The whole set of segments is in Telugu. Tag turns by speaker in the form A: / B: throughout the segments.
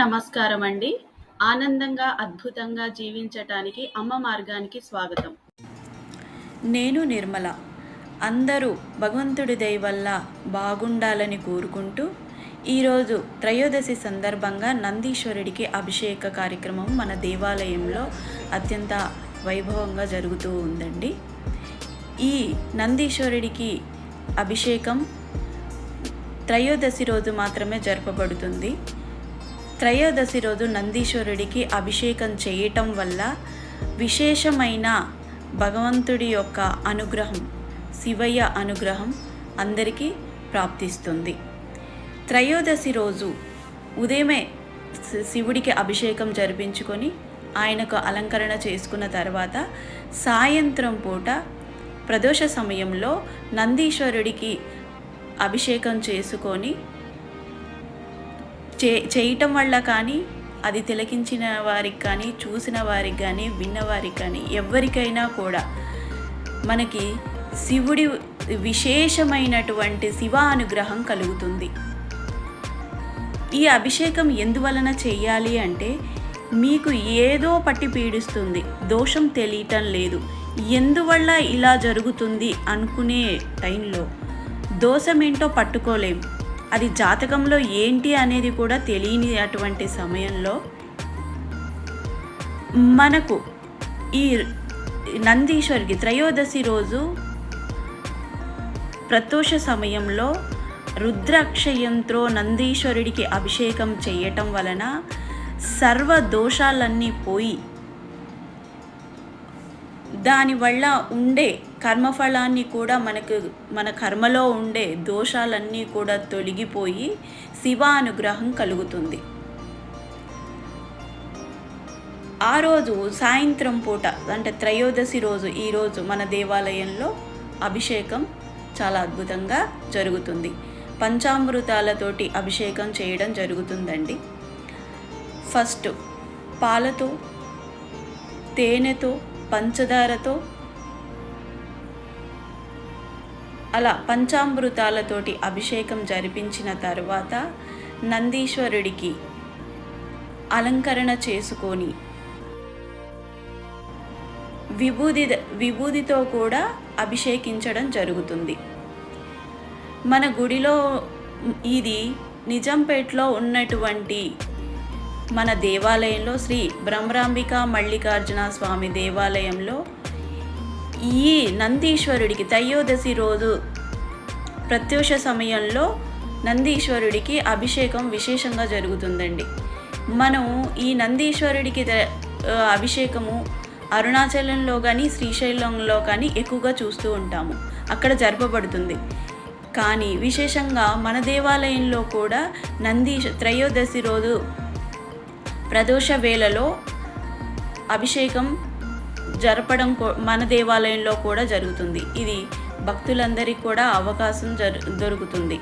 A: నమస్కారం అండి ఆనందంగా అద్భుతంగా జీవించటానికి అమ్మ మార్గానికి స్వాగతం.
B: నేను నిర్మల. అందరూ భగవంతుడి దయ వల్ల బాగుండాలని కోరుకుంటూ ఈరోజు త్రయోదశి సందర్భంగా నందీశ్వరుడికి అభిషేక కార్యక్రమం మన దేవాలయంలో అత్యంత వైభవంగా జరుగుతూ ఉందండి. ఈ నందీశ్వరుడికి అభిషేకం త్రయోదశి రోజు మాత్రమే జరపబడుతుంది. త్రయోదశి రోజు నందీశ్వరుడికి అభిషేకం చేయటం వల్ల విశేషమైన భగవంతుడి యొక్క అనుగ్రహం శివయ్య అనుగ్రహం అందరికీ ప్రాప్తిస్తుంది. త్రయోదశి రోజు ఉదయమే శివుడికి అభిషేకం జరిపించుకొని ఆయనకు అలంకరణ చేసుకున్న తర్వాత సాయంత్రం పూట ప్రదోష సమయంలో నందీశ్వరుడికి అభిషేకం చేసుకొని చే చేయటం వల్ల కానీ అది తిలకించిన వారికి కానీ చూసిన వారికి కానీ విన్నవారికి కానీ ఎవరికైనా కూడా మనకి శివుడి విశేషమైనటువంటి శివ అనుగ్రహం కలుగుతుంది. ఈ అభిషేకం ఎందువలన చేయాలి అంటే మీకు ఏదో పట్టి పీడిస్తుంది దోషం తెలియటం లేదు. ఎందువల్ల ఇలా జరుగుతుంది అనుకునే టైంలో దోషమేంటో పట్టుకోలేము పట్టుకోలేం. అది జాతకంలో ఏంటి అనేది కూడా తెలియని అటువంటి సమయంలో మనకు ఈ నందీశ్వరికి త్రయోదశి రోజు ప్రతోష సమయంలో రుద్రాక్షయంతో నందీశ్వరుడికి అభిషేకం చేయటం వలన సర్వ దోషాలన్నీ పోయి దానివల్ల ఉండే కర్మఫలాన్ని కూడా మనకు మన కర్మలో ఉండే దోషాలన్నీ కూడా తొలగిపోయి శివ అనుగ్రహం కలుగుతుంది. ఆ రోజు సాయంత్రం పూట అంటే త్రయోదశి రోజు ఈరోజు మన దేవాలయంలో అభిషేకం చాలా అద్భుతంగా జరుగుతుంది. పంచామృతాలతోటి అభిషేకం చేయడం జరుగుతుందండి. ఫస్ట్ పాలతో తేనెతో పంచదారతో అలా పంచామృతాలతోటి అభిషేకం జరిపించిన తర్వాత నందీశ్వరుడికి అలంకరణ చేసుకొని విభూది విభూదితో కూడా అభిషేకించడం జరుగుతుంది. మన గుడిలో ఇది నిజంపేట్లో ఉన్నటువంటి మన దేవాలయంలో శ్రీ బ్రహ్మరాంబిక మల్లికార్జున స్వామి దేవాలయంలో ఈ నందీశ్వరుడికి త్రయోదశి రోజు ప్రత్యూష సమయంలో నందీశ్వరుడికి అభిషేకం విశేషంగా జరుగుతుందండి. మనం ఈ నందీశ్వరుడికి అభిషేకము అరుణాచలంలో కానీ శ్రీశైలంలో కానీ ఎక్కువగా చూస్తూ ఉంటాము. అక్కడ జరపబడుతుంది. కానీ విశేషంగా మన దేవాలయంలో కూడా నందీశ త్రయోదశి రోజు ప్రదోష వేళలో అభిషేకం జరపడం మన దేవాలయంలో కూడా జరుగుతుంది. ఇది భక్తులందరికీ కూడా అవకాశం జరు దొరుకుతుంది.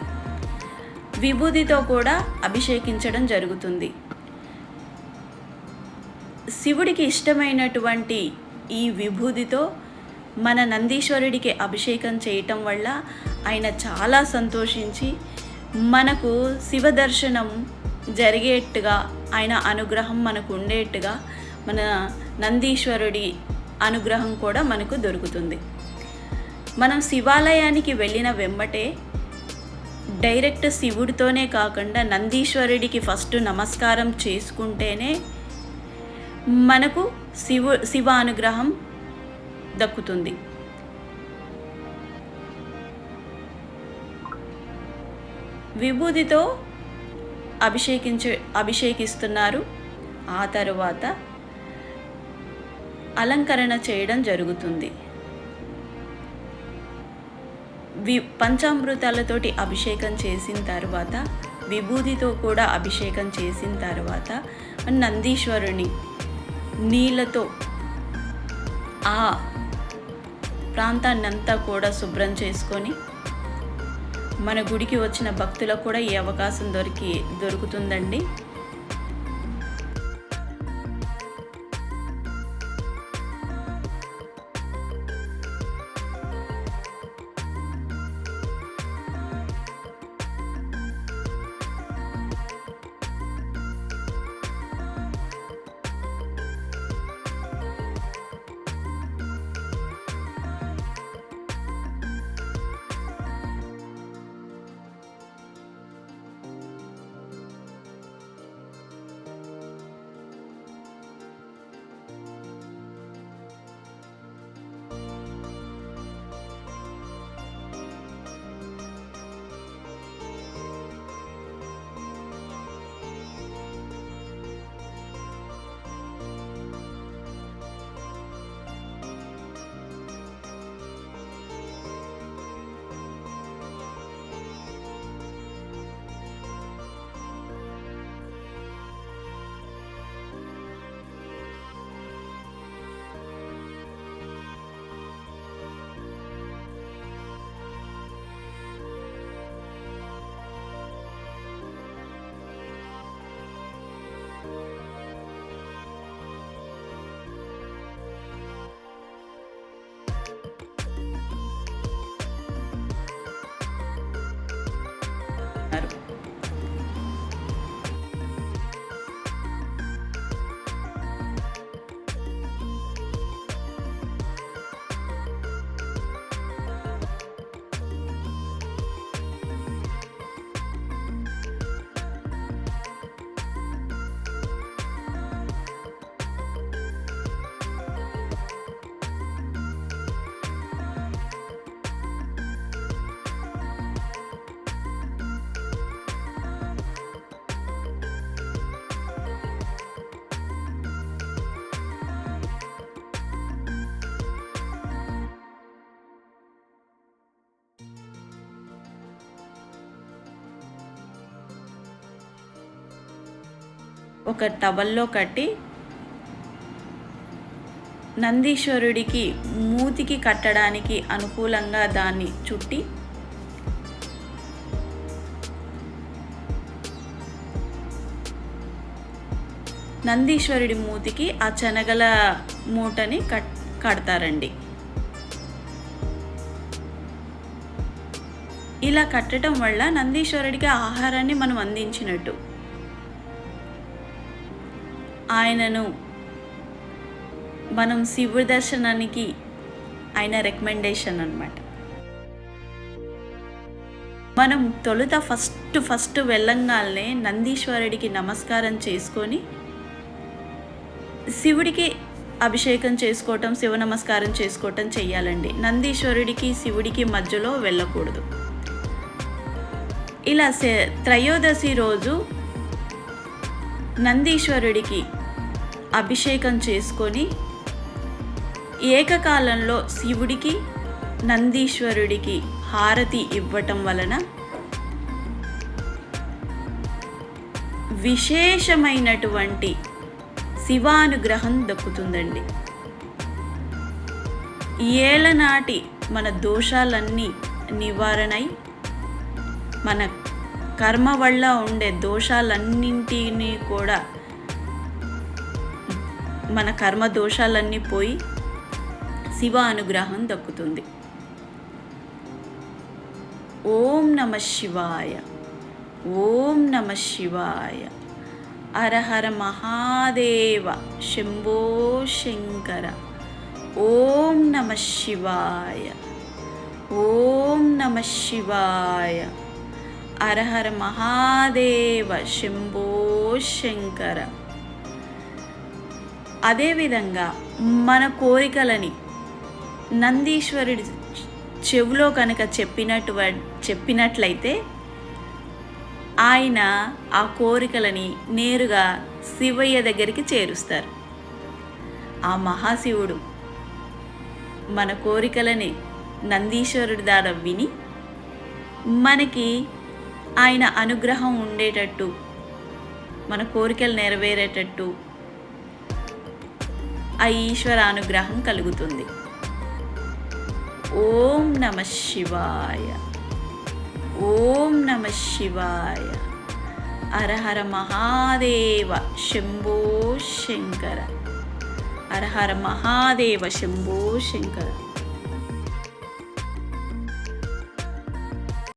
B: విభూతితో కూడా అభిషేకించడం జరుగుతుంది. శివుడికి ఇష్టమైనటువంటి ఈ విభూతితో మన నందీశ్వరుడికి అభిషేకం చేయటం వల్ల ఆయన చాలా సంతోషించి మనకు శివ దర్శనం జరిగేట్టుగా ఆయన అనుగ్రహం మనకు ఉండేట్టుగా మన నందీశ్వరుడి అనుగ్రహం కూడా మనకు దొరుకుతుంది. మనం శివాలయానికి వెళ్ళిన వెంబటే డైరెక్ట్ శివుడితోనే కాకుండా నందీశ్వరుడికి ఫస్ట్ నమస్కారం చేసుకుంటేనే మనకు శివు శివ అనుగ్రహం దక్కుతుంది. విభూతితో అభిషేకించ అభిషేకిస్తున్నారు. ఆ తరువాత అలంకరణ చేయడం జరుగుతుంది. వి పంచామృతాలతోటి అభిషేకం చేసిన తర్వాత విభూతితో కూడా అభిషేకం చేసిన తర్వాత నందీశ్వరుని నీళ్ళతో ఆ ప్రాంతాన్నంతా కూడా శుభ్రం చేసుకొని మన గుడికి వచ్చిన భక్తులకు కూడా ఈ అవకాశం దొరికి దొరుకుతుందండి. ఒక టవల్లో కట్టి నందీశ్వరుడికి మూతికి కట్టడానికి అనుకూలంగా దాన్ని చుట్టి నందీశ్వరుడి మూతికి ఆ శనగల మూటని కట్ కడతారండి. ఇలా కట్టడం వల్ల నందీశ్వరుడికి ఆహారాన్ని మనం అందించినట్టు. ఆయనను మనం శివుడి దర్శనానికి ఆయన రికమెండేషన్ అనమాట మనం తొలుత ఫస్ట్ ఫస్ట్ వెళ్ళంగానే నందీశ్వరుడికి నమస్కారం చేసుకొని శివుడికి అభిషేకం చేసుకోవటం శివ నమస్కారం చేసుకోవటం చెయ్యాలండి. నందీశ్వరుడికి శివుడికి మధ్యలో వెళ్ళకూడదు. ఇలా త్రయోదశి రోజు నందీశ్వరుడికి అభిషేకం చేసుకొని ఏకకాలంలో శివుడికి నందీశ్వరుడికి హారతి ఇవ్వటం వలన విశేషమైనటువంటి శివానుగ్రహం దక్కుతుందండి. ఏళ్ళనాటి మన దోషాలన్నీ నివారణై మన కర్మ వల్ల ఉండే దోషాలన్నింటినీ కూడా మన కర్మ దోషాలన్నీ పోయి శివ అనుగ్రహం దక్కుతుంది. ఓం నమ శివాయ. ఓం నమ శివాయ. అరహర మహాదేవ. శంభో శంకర. ఓం నమ శివాయ. ఓం నమ శివాయ. అరహర మహాదేవ. శంభో శంకర. అదేవిధంగా మన కోరికలని నందీశ్వరుడి చెవిలో కనుక చెప్పినట్టు చెప్పినట్లయితే ఆయన ఆ కోరికలని నేరుగా శివయ్య దగ్గరికి చేరుస్తారు. ఆ మహాశివుడు మన కోరికలని నందీశ్వరుడి ద్వారా విని మనకి ఆయన అనుగ్రహం ఉండేటట్టు మన కోరికలు నెరవేరేటట్టు ఆ ఈశ్వర అనుగ్రహం కలుగుతుంది. ఓం నమ శివాయ. ఓం నమ శివాయ. అరహర మహాదేవ శంభో శంకర. అరహర మహాదేవ శంభో శంకర.